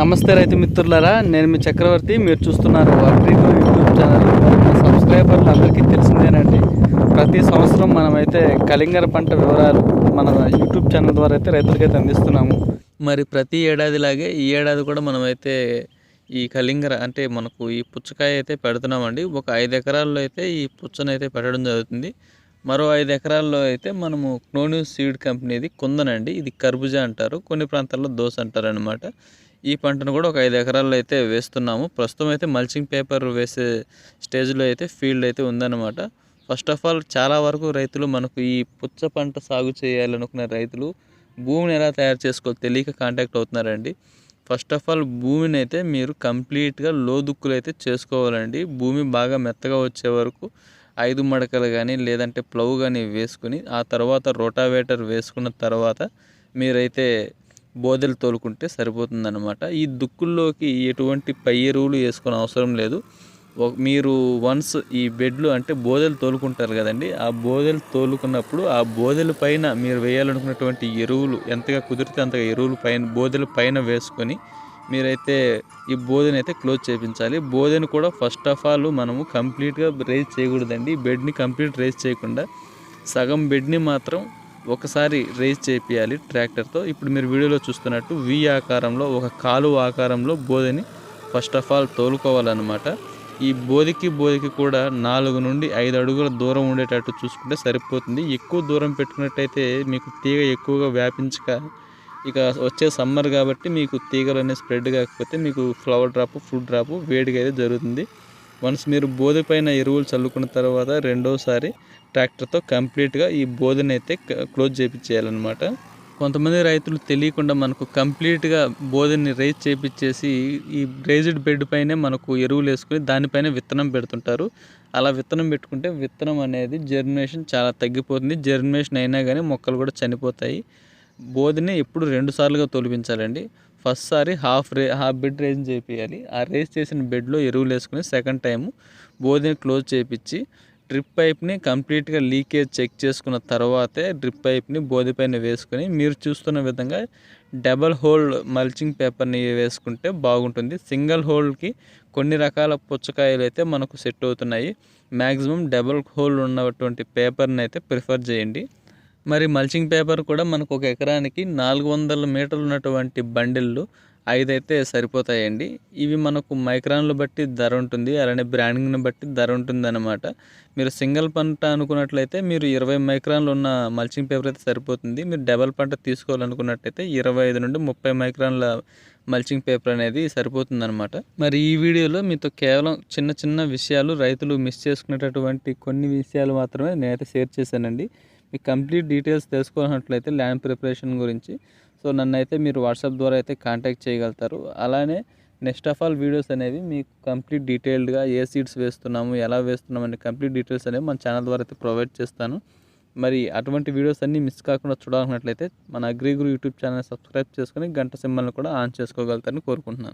నమస్తే రైతు మిత్రులారా నేను మీ చక్రవర్తి. మీరు చూస్తున్నారు యూట్యూబ్ ఛానల్. మా సబ్స్క్రైబర్లు అందరికీ తెలిసిందేనండి ప్రతి సంవత్సరం మనమైతే కలింగర పంట వివరాలు మన యూట్యూబ్ ఛానల్ ద్వారా అయితే రైతులకైతే అందిస్తున్నాము. మరి ప్రతి ఏడాదిలాగే ఈ ఏడాది కూడా మనమైతే ఈ కలింగర అంటే మనకు ఈ పుచ్చకాయ అయితే పెడుతున్నామండి. ఒక ఐదు ఎకరాల్లో అయితే ఈ పుచ్చనైతే పెట్టడం జరుగుతుంది. మరో ఐదు ఎకరాల్లో అయితే మనము క్నోన్యూ సీడ్ కంపెనీది కుందనండి. ఇది కర్బుజా అంటారు. కొన్ని ప్రాంతాల్లో దోశ అంటారనమాట ఈ పంటను కూడా ఒక ఐదు ఎకరాల్లో అయితే వేస్తున్నాము. ప్రస్తుతం అయితే మల్చింగ్ పేపర్ వేసే స్టేజ్లో అయితే ఫీల్డ్ అయితే ఉందన్నమాట. ఫస్ట్ ఆఫ్ ఆల్ చాలా వరకు రైతులు మనకు ఈ పుచ్చ పంట సాగు చేయాలనుకునే రైతులు భూమిని ఎలా తయారు చేసుకోవాలి తెలియక కాంటాక్ట్ అవుతున్నారండి. ఫస్ట్ ఆఫ్ ఆల్ భూమిని అయితే మీరు కంప్లీట్గా లోదుక్కులు అయితే చేసుకోవాలండి. భూమి బాగా మెత్తగా వచ్చే వరకు ఐదు మడకలు కానీ లేదంటే ప్లవ్ కానీ వేసుకుని ఆ తర్వాత రోటావేటర్ వేసుకున్న తర్వాత మీరైతే బోదెలు తోలుకుంటే సరిపోతుందన్నమాట. ఈ దుక్కుల్లోకి ఎటువంటి పై ఎరువులు వేసుకునే అవసరం లేదు. మీరు వన్స్ ఈ బెడ్లు అంటే బోదెలు తోలుకుంటారు కదండి ఆ బోదెలు తోలుకున్నప్పుడు ఆ బోదెల పైన మీరు వేయాలనుకున్నటువంటి ఎరువులు ఎంతగా కుదిరితే అంతగా ఎరువులు పైన బోదెల పైన వేసుకొని మీరైతే ఈ బోధన అయితే క్లోజ్ చేయించాలి బోధన కూడా ఫస్ట్ ఆఫ్ ఆల్ మనము కంప్లీట్గా రేజ్ చేయకూడదండి. బెడ్ని కంప్లీట్ రేజ్ చేయకుండా సగం బెడ్ని మాత్రం ఒకసారి రేజ్ చేపియాలి ట్రాక్టర్తో ఇప్పుడు మీరు వీడియోలో చూస్తున్నట్టు వి ఆకారంలో ఒక కాలువ ఆకారంలో బోధని ఫస్ట్ ఆఫ్ ఆల్ తోలుకోవాలన్నమాట. ఈ బోధికి బోధికి కూడా నాలుగు నుండి ఐదు అడుగుల దూరం ఉండేటట్టు చూసుకుంటే సరిపోతుంది. ఎక్కువ దూరం పెట్టుకున్నట్టయితే మీకు తీగ ఎక్కువగా వ్యాపించక ఇక వచ్చే సమ్మర్ కాబట్టి మీకు తీగలు అనేది స్ప్రెడ్ కాకపోతే మీకు ఫ్లవర్ డ్రాప్ ఫ్రూట్ డ్రాప్ వేడిగా అయితే జరుగుతుంది. వన్స్ మీరు బోధి పైన ఎరువులు చల్లుకున్న తర్వాత రెండోసారి ట్రాక్టర్తో కంప్లీట్గా ఈ బోధని అయితే క్లోజ్ చేయించేయాలన్నమాట కొంతమంది రైతులు తెలియకుండా మనకు కంప్లీట్గా బోధని రైజ్ చేపించేసి ఈ రైజ్డ్ బెడ్ పైనే మనకు ఎరువులు వేసుకుని దానిపైన విత్తనం పెడుతుంటారు. అలా విత్తనం పెట్టుకుంటే విత్తనం అనేది జర్మినేషన్ చాలా తగ్గిపోతుంది. జర్మినేషన్ అయినా కానీ మొక్కలు కూడా చనిపోతాయి. బోధిని ఎప్పుడు రెండు సార్లుగా తొలిపించాలండి ఫస్ట్ సారి హాఫ్ రే హాఫ్ బెడ్ రేజ్ చేపియాలి. ఆ రేజ్ చేసిన బెడ్లో ఎరువులు వేసుకుని సెకండ్ టైము బోధిని క్లోజ్ చేపించి డ్రిప్ పైప్ని కంప్లీట్గా లీకేజ్ చెక్ చేసుకున్న తర్వాతే డ్రిప్ పైప్ని బోధి పైన వేసుకొని మీరు చూస్తున్న విధంగా డబల్ హోల్ మల్చింగ్ పేపర్ని వేసుకుంటే బాగుంటుంది. సింగిల్ హోల్కి కొన్ని రకాల పుచ్చకాయలు అయితే మనకు సెట్ అవుతున్నాయి. మ్యాక్సిమం డబల్ హోల్ ఉన్నటువంటి పేపర్ని అయితే ప్రిఫర్ చేయండి. మరి మల్చింగ్ పేపర్ కూడా మనకు ఒక ఎకరానికి నాలుగు వందల మీటర్లు ఉన్నటువంటి బండిళ్ళు ఐదైతే సరిపోతాయండి. ఇవి మనకు మైక్రాన్లు బట్టి ధర ఉంటుంది. అలానే బ్రాండింగ్ని బట్టి ధర ఉంటుంది అనమాట మీరు సింగిల్ పంట అనుకున్నట్లయితే మీరు ఇరవై మైక్రాన్లు ఉన్న మల్చింగ్ పేపర్ అయితే సరిపోతుంది. మీరు డబల్ పంట తీసుకోవాలనుకున్నట్టయితే ఇరవై ఐదు నుండి ముప్పై మైక్రాన్ల మల్చింగ్ పేపర్ అనేది సరిపోతుంది అనమాట మరి ఈ వీడియోలో మీతో కేవలం చిన్న చిన్న విషయాలు రైతులు మిస్ చేసుకునేటటువంటి కొన్ని విషయాలు మాత్రమే నేనైతే షేర్ చేశానండి. మీకు కంప్లీట్ డీటెయిల్స్ తెలుసుకోవాలన్నట్లయితే ల్యాండ్ ప్రిపరేషన్ గురించి. సో నన్ను అయితే మీరు వాట్సాప్ ద్వారా అయితే కాంటాక్ట్ చేయగలుగుతారు. అలానే నెక్స్ట్ ఆఫ్ ఆల్ వీడియోస్ అనేవి మీకు కంప్లీట్ డీటెయిల్డ్గా ఏ సీడ్స్ వేస్తున్నాము ఎలా వేస్తున్నాము అనే కంప్లీట్ డీటెయిల్స్ అనేవి మన ఛానల్ ద్వారా అయితే ప్రొవైడ్ చేస్తాను. మరి అటువంటి వీడియోస్ అన్నీ మిస్ కాకుండా చూడాలన్నట్లయితే మన అగ్రిగురు యూట్యూబ్ ఛానల్ సబ్స్క్రైబ్ చేసుకొని గంట సింబల్ని కూడా ఆన్ చేసుకోగలుగుతారని కోరుకుంటున్నాను.